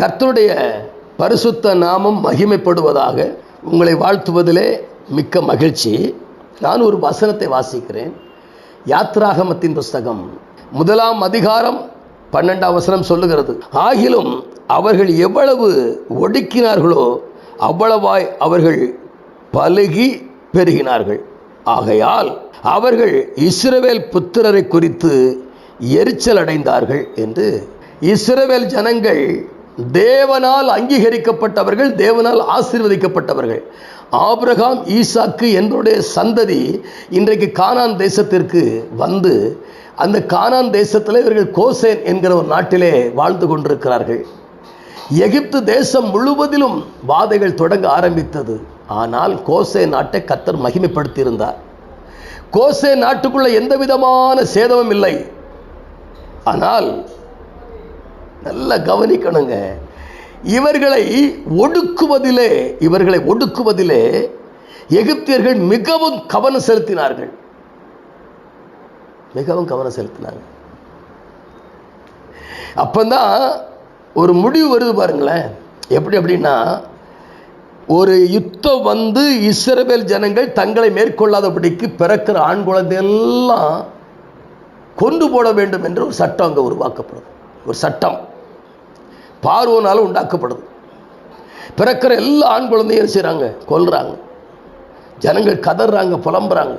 கர்த்தருடைய பரிசுத்த நாமம் மகிமைப்படுவதாக உங்களை வாழ்த்துவதிலே மிக்க மகிழ்ச்சி. நான் ஒரு வசனத்தை வாசிக்கிறேன். யாத்ராகமத்தின் புஸ்தகம் முதலாம் அதிகாரம் பன்னெண்டாம் வசனம் சொல்லுகிறது. ஆகிலும் அவர்கள் எவ்வளவு ஒடுக்கினார்களோ அவ்வளவாய் அவர்கள் பழுகி பெருகினார்கள். ஆகையால் அவர்கள் இஸ்ரவேல் புத்திரரை குறித்து எரிச்சல் அடைந்தார்கள் என்று இஸ்ரவேல் ஜனங்கள் தேவனால் அங்கீகரிக்கப்பட்டவர்கள் தேவனால் ஆசீர்வதிக்கப்பட்டவர்கள். ஆபிரகாம் ஈசாக்கு என்பவருடைய சந்ததி இன்றைக்கு கானான் தேசத்திற்கு வந்து அந்த கானான் தேசத்தில் இவர்கள் கோசேன் என்கிற ஒரு நாட்டிலே வாழ்ந்து கொண்டிருக்கிறார்கள். எகிப்து தேசம் முழுவதிலும் வாதைகள் தொடங்க ஆரம்பித்தது. ஆனால் கோசே நாட்டை கத்தர் மகிமைப்படுத்தியிருந்தார். கோசே நாட்டுக்குள்ள எந்த விதமான சேதமும் இல்லை. ஆனால் நல்லா கவனிக்கணுங்க. இவர்களை ஒடுக்குவதிலே இவர்களை ஒடுக்குவதிலே எகிப்தியர்கள் மிகவும் கவனம் செலுத்தினார்கள். மிகவும் கவனம் செலுத்தினாங்க. அப்பந்தான் ஒரு முடிவு வருது பாருங்களேன். எப்படி அப்படின்னா ஒரு யுத்தம் வந்து இஸ்ரவேல் ஜனங்கள் தங்களை மேற்கொள்ளாதபடிக்கு பிறக்கிற ஆண் குழந்தையெல்லாம் கொண்டு போட வேண்டும் என்று ஒரு சட்டம் அங்கே உருவாக்கப்படுது ஒரு சட்டம். பார்வோனால் உண்டாக்கப்படுது. பிறக்கிற எல்லா ஆண் குழந்தையும் செய்கிறாங்க கொல்றாங்க. ஜனங்கள் கதறாங்க புலம்புறாங்க.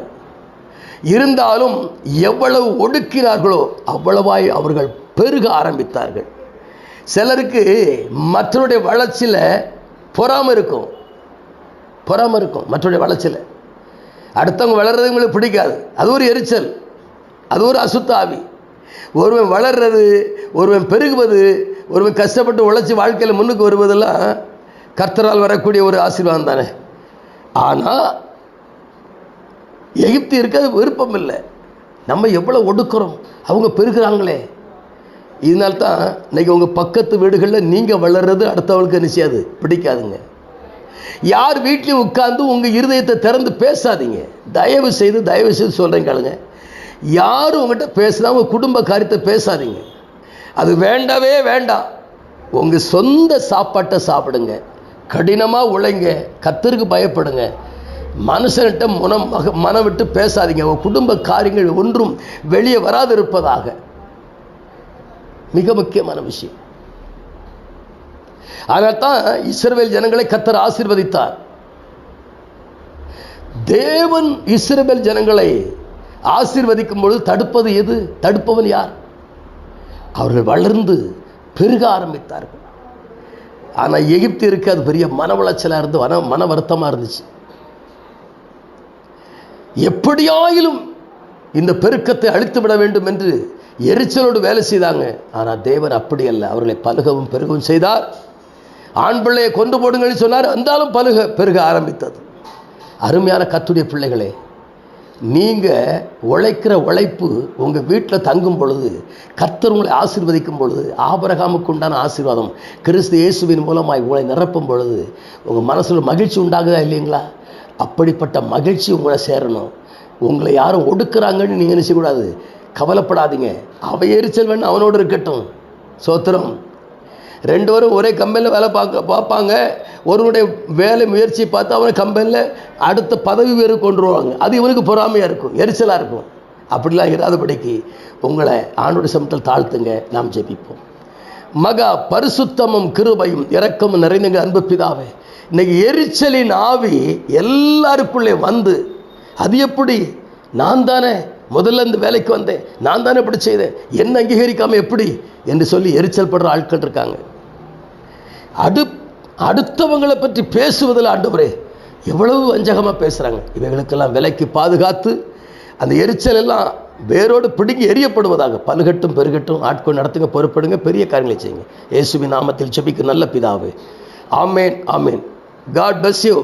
இருந்தாலும் எவ்வளவு ஒடுக்கினார்களோ அவ்வளவாய் அவர்கள் பெருக ஆரம்பித்தார்கள். சிலருக்கு மற்றவருடைய வளர்ச்சியில் பொறாமல் இருக்கும். பொறாமல் இருக்கும் மற்றவருடைய வளர்ச்சியில். அடுத்தவங்க வளர்றது உங்களுக்கு பிடிக்காது. அது ஒரு எரிச்சல். அது ஒரு அசுத்தாவி ஒருவன் வளர்றது ஒருவன் பெருகுவது ஒருவன் கஷ்டப்பட்டு உழைச்சி வாழ்க்கையில் முன்னுக்கு வருவதெல்லாம் கர்த்தரால் வரக்கூடிய ஒரு ஆசீர்வாதம் தானே. ஆனால் எகிப்து இருக்க விருப்பம் இல்லை. நம்ம எவ்வளோ ஒடுக்குறோம்? அவங்க பெருகிறாங்களே. இதனால தான் இன்னைக்கு உங்கள் பக்கத்து வீடுகளில் நீங்கள் வளர்றது அடுத்தவங்களுக்கு நிச்சயாது பிடிக்காதுங்க. யார் வீட்லேயும் உட்கார்ந்து உங்கள் இருதயத்தை திறந்து பேசாதீங்க. தயவு செய்து தயவு செய்து சொல்கிறேன் கேளுங்க. யாரும் உங்கள்கிட்ட பேசுனா உங்கள் குடும்ப காரியத்தை பேசாதீங்க. அது வேண்டவே வேண்டாம். உங்கள் சொந்த சாப்பாட்டை சாப்பிடுங்க. கடினமாக உழைங்க. கத்தருக்கு பயப்படுங்க. மனுஷன்கிட்ட மனம் மனம் விட்டு பேசாதீங்க. உங்கள் குடும்ப காரியங்கள் ஒன்றும் வெளியே வராது இருப்பதாக மிக முக்கியமான விஷயம். அதனால்தான் இஸ்ரவேல் ஜனங்களை கத்தர் ஆசிர்வதித்தார். தேவன் இஸ்ரவேல் ஜனங்களை ஆசீர்வதிக்கும் பொழுது தடுப்பது எது? தடுப்பவன் யார்? அவர்கள் வளர்ந்து பெருக ஆரம்பித்தார்கள். ஆனால் எகிப்திற்கு அது பெரிய மன உளைச்சலாக இருந்து மன மன வருத்தமாக இருந்துச்சு. எப்படியாயிலும் இந்த பெருக்கத்தை அழித்து விட வேண்டும் என்று எரிச்சலோடு வேலை செய்தாங்க. ஆனால் தேவர் அப்படி அல்ல. அவர்களை பலுகவும் பெருகவும் செய்தார். ஆண் பிள்ளையை கொண்டு போடுங்கன்னு சொன்னார். இருந்தாலும் பலுக பெருக ஆரம்பித்தது. அருமையான கத்துடைய பிள்ளைகளே நீங்கள் உழைக்கிற உழைப்பு உங்கள் வீட்டில் தங்கும் பொழுது கர்த்தர் உங்களை ஆசீர்வதிக்கும் பொழுது ஆபரகாமுக்கு உண்டான ஆசீர்வாதம் கிறிஸ்து இயேசுவின் மூலமாய் உங்களை நிரப்பும் பொழுது உங்கள் மனசில் மகிழ்ச்சி உண்டாகுதா இல்லைங்களா? அப்படிப்பட்ட மகிழ்ச்சி உங்களை சேரணும். உங்களை யாரும் ஒடுக்குறாங்கன்னு நீங்கள் நினைச்சக்கூடாது. கவலைப்படாதீங்க. அவ எரிச்சல் வேணும் அவனோடு இருக்கட்டும். சோத்திரம். ரெண்டு பேரும் ஒரே கம்பெனியில் வேலை பார்க்க பார்ப்பாங்க. ஒருவனுடைய வேலை முயற்சி பார்த்து அவனை கம்பெனியில் அடுத்த பதவி வேறு கொண்டு வருவாங்க. அது இவனுக்கு பொறாமையாக இருக்கும் எரிச்சலாக இருக்கும். அப்படிலாம் இராதபடிக்கு உங்களை ஆண்டோட சமத்தில் தாழ்த்துங்க நாம் ஜெபிப்போம். மகா பரிசுத்தமும் கிருபையும் இரக்கமும் நிறைந்தங்க அன்பு பிதாவே இன்னைக்கு எரிச்சலின் ஆவி எல்லாருக்குள்ளே வந்து அது எப்படி? நான் தானே முதல்ல இந்த வேலைக்கு வந்தேன். நான் தானே இப்படி செய்தேன். என்ன அங்கீகரிக்காம எப்படி? என்று சொல்லி எரிச்சல் படுற ஆட்கள் இருக்காங்க. அடு அடுத்தவங்களை பற்றி பேசுவதில் ஆண்டவரே எவ்வளவு வஞ்சகமாக பேசுகிறாங்க இவைகளுக்கெல்லாம் விலைக்கு பாதுகாத்து அந்த எரிச்சல் எல்லாம் வேரோடு பிடுங்கி எரியப்படுவதாக. பலுகட்டும் பெருகட்டும் ஆட்கள் நடத்துங்க பொறுப்படுங்க பெரிய காரியங்களை செய்யுங்க. இயேசுவி நாமத்தில் செபிக்கு நல்ல பிதாவே. ஆமேன் ஆமேன். God bless you.